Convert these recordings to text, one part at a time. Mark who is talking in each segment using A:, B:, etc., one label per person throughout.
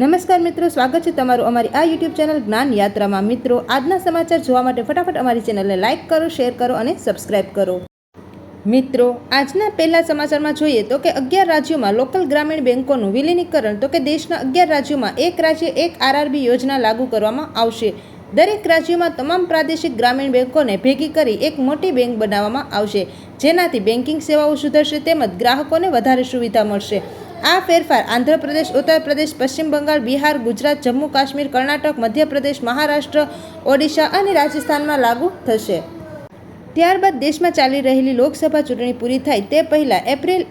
A: નમસ્કાર મિત્રો, સ્વાગત છે તમારું અમારી આ યુટ્યુબ ચેનલ જ્ઞાન યાત્રામાં. મિત્રો, આજના સમાચાર જોવા માટે ફટાફટ અમારી ચેનલને લાઇક કરો શેર કરો અને સબસ્ક્રાઇબ કરો. મિત્રો, આજના પહેલા સમાચારમાં જોઈએ તો કે અગિયાર રાજ્યોમાં લોકલ ગ્રામીણ બેન્કોનું વિલીનીકરણ, તો કે દેશના અગિયાર રાજ્યોમાં એક રાજ્ય, એક આરઆરબી યોજના લાગુ કરવામાં આવશે. દરેક રાજ્યોમાં તમામ પ્રાદેશિક ગ્રામીણ બેન્કોને ભેગી કરી એક મોટી બેંક બનાવવામાં આવશે. જેનાથી બેન્કિંગ સેવાઓ સુધરશે તેમજ ગ્રાહકોને વધારે સુવિધા મળશે. આ ફેરફાર આંધ્રપ્રદેશ ઉત્તર પ્રદેશ પશ્ચિમ બંગાળ, બિહાર, ગુજરાત, જમ્મુ, કાશ્મીર, કર્ણાટક, મધ્યપ્રદેશ, મહારાષ્ટ્ર, ઓડિશા અને રાજસ્થાનમાં લાગુ થશે. ત્યારબાદ દેશમાં ચાલી રહેલી લોકસભા ચૂંટણી પૂરી થાય તે પહેલાં એપ્રિલ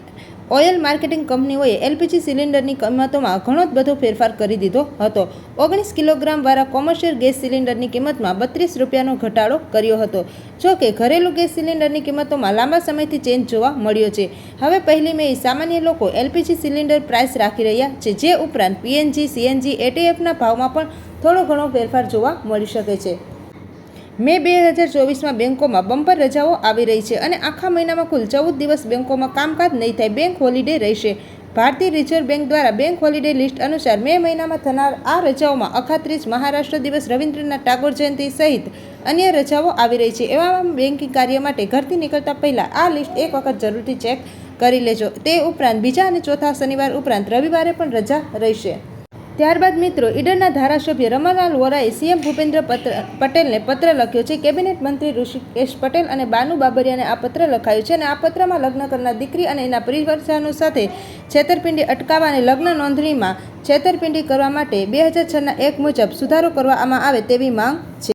A: ઓઇલ માર્કેટિંગ કંપનીઓએ એલપીજી સિલિન્ડરની કિંમતોમાં ઘણો જ બધો ફેરફાર કરી દીધો હતો. ઓગણીસ કિલોગ્રામવાળા કોમર્શિયલ ગેસ સિલિન્ડરની કિંમતમાં બત્રીસ રૂપિયાનો ઘટાડો કર્યો હતો, જો કે ઘરેલું ગેસ સિલિન્ડરની કિંમતોમાં લાંબા સમયથી ચેન્જ જોવા મળ્યો છે. હવે પહેલી મે સામાન્ય લોકો એલપીજી સિલિન્ડર પ્રાઇસ રાખી રહ્યા છે, જે ઉપરાંત પીએનજી સીએનજી એટીએફના ભાવમાં પણ થોડો ઘણો ફેરફાર જોવા મળી શકે છે. મે બે હજાર ચોવીસમાં બેન્કોમાં બમ્પર રજાઓ આવી રહી છે અને આખા મહિનામાં કુલ ચૌદ દિવસ બેન્કોમાં કામકાજ નહીં થાય, બેંક હોલિડે રહેશે. ભારતીય રિઝર્વ બેંક દ્વારા બેંક હોલિડે લિસ્ટ અનુસાર મે મહિનામાં થનાર આ રજાઓમાં અખાત્રીસ મહારાષ્ટ્ર દિવસ રવિન્દ્રનાથ ટાગોર જયંતિ સહિત અન્ય રજાઓ આવી રહી છે. એવામાં બેન્કિંગ કાર્ય માટે ઘરથી નીકળતા પહેલાં આ લિસ્ટ એક વખત જરૂરથી ચેક કરી લેજો. તે ઉપરાંત બીજા અને ચોથા શનિવાર ઉપરાંત રવિવારે પણ રજા રહેશે. ત્યારબાદ મિત્રો ઈડરના ધારાસભ્ય રમણલાલ વોરાએ સીએમ ભૂપેન્દ્ર પટેલને પત્ર લખ્યો છે. કેબિનેટ મંત્રી ઋષિકેશ પટેલ અને બાનુ બાબરિયાને આ પત્ર લખાયું છે અને આ પત્રમાં લગ્ન કરનાર દીકરી અને એના પરિવારજનો સાથે છેતરપિંડી અટકાવવા અને લગ્ન નોંધણીમાં છેતરપિંડી કરવા માટે બે હજાર છના એક મુજબ સુધારો કરવામાં આવે તેવી માંગ છે.